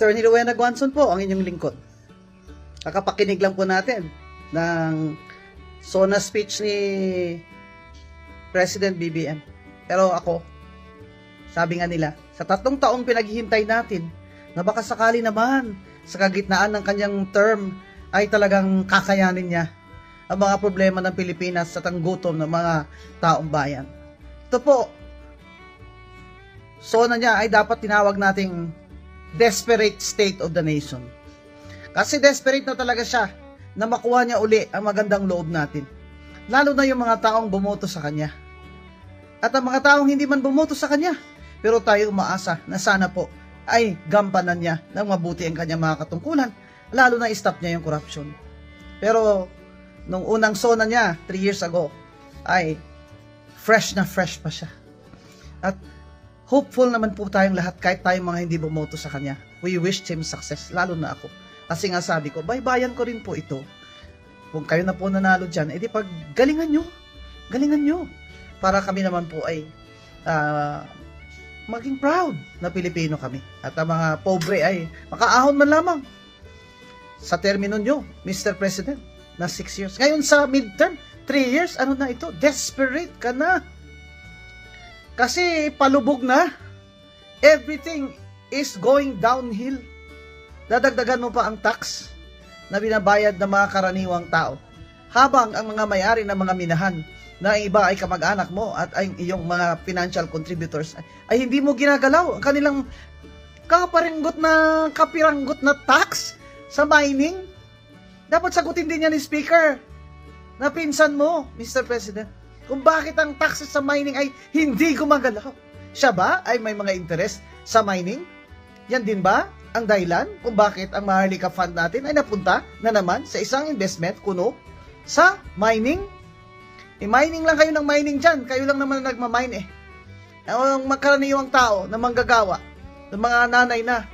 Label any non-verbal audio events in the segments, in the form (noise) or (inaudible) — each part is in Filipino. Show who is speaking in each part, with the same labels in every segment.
Speaker 1: Attorney Rowena Guanson po, ang inyong lingkod. Kakapakinig lang po natin ng SONA speech ni President BBM. Pero ako, sabi nga nila, sa tatlong taong pinaghihintay natin, na baka sakali naman sa kagitnaan ng kanyang term ay talagang kakayanin niya ang mga problema ng Pilipinas sa tanggutom ng mga taong bayan. Ito po, SONA niya ay dapat tinawag nating desperate state of the nation. Kasi desperate na talaga siya na makuha niya uli ang magandang loob natin. Lalo na yung mga taong bumoto sa kanya. At ang mga taong hindi man bumoto sa kanya, pero tayo umaasa na sana po ay gampanan niya ng mabuti ang kanyang mga katungkulan, lalo na stop niya yung corruption. Pero nung unang sona niya, 3 years ago, ay fresh na fresh pa siya. At hopeful naman po tayong lahat kahit tayong mga hindi bumoto sa kanya. We wish him success, lalo na ako. Kasi nga sabi ko, baybayan ko rin po ito. Kung kayo na po nanalo dyan, edi pag galingan nyo, galingan nyo. Para kami naman po ay ah, maging proud na Pilipino kami. At ang mga pobre ay makaahon man lamang sa termino nyo, Mr. President, na 6 years. Ngayon sa midterm, 3 years, ano na ito? Desperate ka na. Kasi palubog na. Everything is going downhill. Dadagdagan mo pa ang tax na binabayad ng mga karaniwang tao. Habang ang mga may-ari ng mga minahan na iba ay kamag-anak mo at ay iyong mga financial contributors ay hindi mo ginagalaw ang kanilang kaparenggot na kapiranggot na tax sa mining. Dapat sagutin din yan ni Speaker na pinsan mo, Mr. President, kung bakit ang taxes sa mining ay hindi gumagalaw. Siya ba ay may mga interest sa mining? Yan din ba ang dahilan kung bakit ang Maharlika Fund natin ay napunta na naman sa isang investment kuno sa mining? I-mining lang kayo ng mining dyan. Kayo lang naman ang nagmamine eh. Ang makaraniwang tao na manggagawa, ng mga nanay na,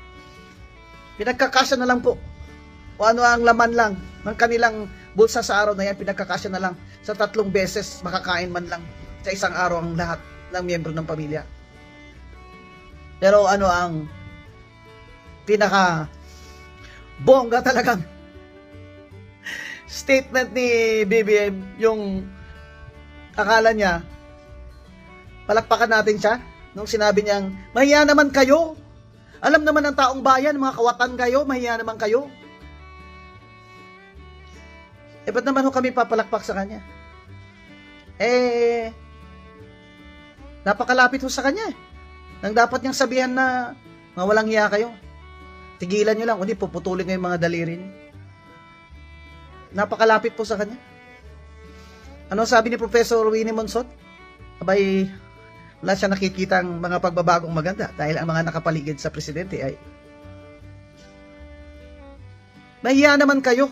Speaker 1: pinagkakasya na lang po. O ano ang laman lang ng kanilang bulsa sa araw na yan, pinagkakasya na lang. Sa tatlong beses makakain man lang. Sa isang araw ang lahat ng miyembro ng pamilya. Pero ano ang pinaka bongga talagang statement ni BBM yung akala niya palakpakan natin siya nung sinabi niyang mahiya naman kayo. Alam naman ng taong bayan mga kawatan kayo mahiya naman kayo eh ba't naman ho kami papalakpak sa kanya? Eh napakalapit ho sa kanya eh. nang dapat niyang sabihan na mawalang hiya kayo. Tigilan niyo lang kundi puputulin yung mga daliri niyo. Napakalapit po sa kanya. Ano sabi ni Professor Winnie Monsot? Abay, wala siya nakikita ang mga pagbabagong maganda dahil ang mga nakapaligid sa presidente ay Mahiya naman kayo,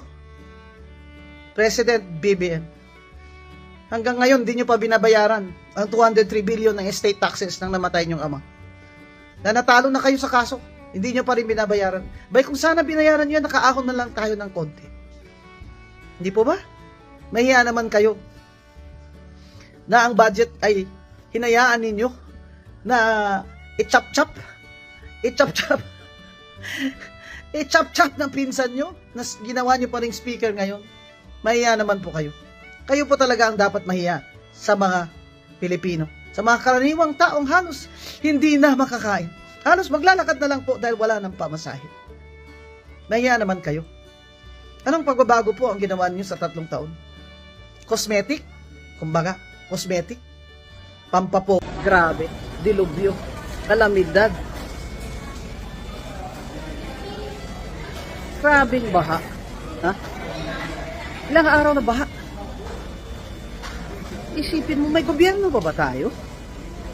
Speaker 1: President BBM. Hanggang ngayon, di nyo pa binabayaran ang 203 billion ng estate taxes ng namatay niyong ama. Na natalo na kayo sa kaso, hindi nyo pa rin binabayaran. Bay, kung sana binayaran nyo, nakaahon na lang tayo ng konti. Hindi po ba? Mahiya naman kayo na ang budget ay hinayaan ninyo na i-chop-chop, i-chop-chop, (laughs) i-chop-chop ng pinsan nyo na ginawa nyo pa rin speaker ngayon. Mahiya naman po kayo. Kayo po talaga ang dapat mahiya sa mga Pilipino. Sa mga karaniwang taong halos hindi na makakain. Halos maglalakad na lang po dahil wala ng pamasahe. Mahiya naman kayo. Anong pagbabago po ang ginawa niyo sa tatlong taon? Cosmetic? Kumbaga, cosmetic? Pampapo. Grabe. Dilubyo. Kalamidad. Grabing baha. Ha? Ilang araw na baha. Isipin mo, may gobyerno ba ba tayo?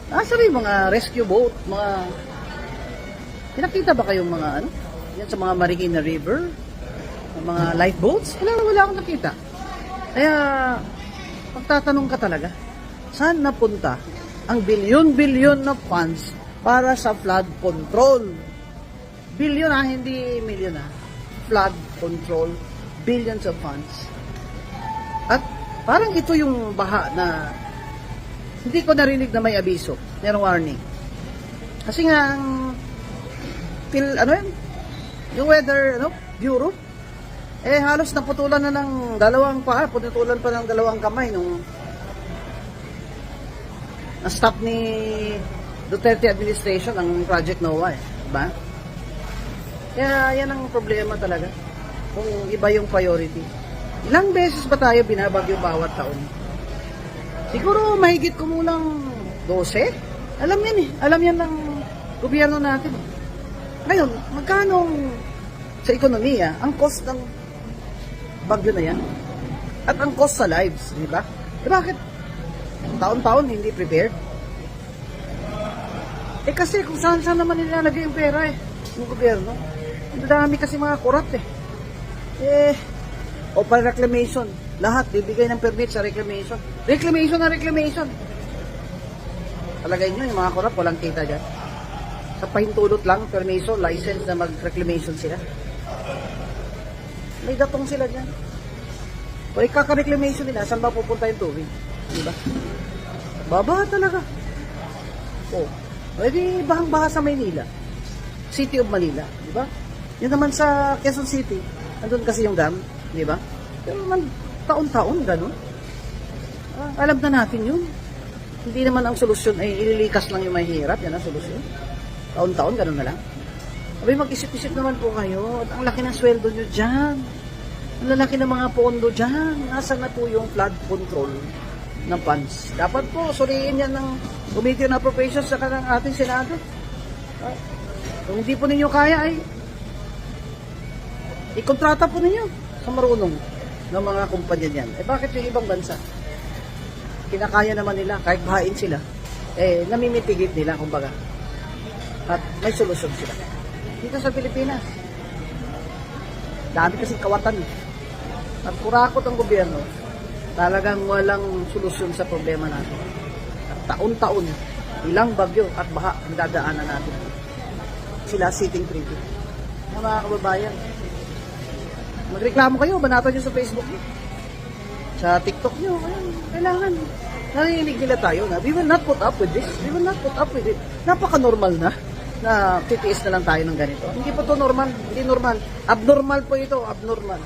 Speaker 1: Nasaan yung mga rescue boat, mga... Pinakita ba kayong mga ano? Yan sa mga Marikina River? Mga lifeboats? Wala, wala akong nakita. Kaya, pagtatanong ka talaga, saan napunta ang bilyon-bilyon na funds para sa flood control? Bilyon ah, hindi milyon ah. Flood control, billions of funds. At parang ito yung baha na hindi ko narinig na may abiso, merong warning. Kasi nga, ang pil, ano yan, yung weather, ano, bureau, eh halos naputulan na ng dalawang paa, pututulan pa ng dalawang kamay nung na-stop ni Duterte administration ang Project NOAA eh. Diba? Kaya yan ang problema talaga. Kung iba yung priority. Ilang beses ba tayo binabagyo bawat taon? Siguro mahigit kumulang 12? Alam yan eh. Alam yan ng gobyerno natin. Ngayon, magkano sa ekonomiya ang cost ng bagyo na yan? At ang cost sa lives, di ba? Eh bakit taon-taon hindi prepared? Eh kasi kung saan saan naman nilalagay yung pera eh, yung gobyerno. Ang dami kasi mga kurat eh. Eh, o para reclamation, lahat bibigay ng permit sa reclamation. Reclamation na reclamation. Talagay nyo, yung mga kurap, walang kita dyan. Sa pahintulot lang, permiso, license na mag-reclamation sila. May datong sila dyan. O ikaka-reclamation nila, saan ba pupunta yung tubig? Di ba? Baba talaga. O, pwede bahang-baha sa Maynila. City of Manila, di ba? Yun naman sa Quezon City, andun kasi yung dam, di ba? Pero naman, taon-taon, ganun. Ah, alam na natin yun. Hindi naman ang solusyon ay ililikas lang yung mahirap, yan ang solusyon. Taon-taon, ganun na lang. Abay, mag-isip-isip naman po kayo. Ang laki ng sweldo nyo dyan. Ang lalaki ng mga pondo dyan. Nasaan na po yung flood control ng funds? Dapat po, suriin yan ng Committee on Appropriations sa kanang ating Senado. Ah, Kung hindi po ninyo kaya ay ikontrata po ninyo sa marunong ng mga kumpanya niyan. Eh bakit yung ibang bansa? Kinakaya naman nila, kahit bahain sila, eh namimitigit nila, kumbaga. At may solusyon sila. Dito sa Pilipinas, dami kasi kawatan. At kurakot ang gobyerno, talagang walang solusyon sa problema natin. At taon-taon, ilang bagyo at baha ang dadaanan natin. Sila sitting pretty. Mga kababayan, magreklamo kayo, banatan nyo sa Facebook nyo. Sa TikTok nyo, ayun, kailangan. Narinig nila tayo na we will not put up with this. We will not put up with it. Napaka-normal na na titiis na lang tayo ng ganito. Hindi po to normal. Hindi normal. Abnormal po ito. Abnormal.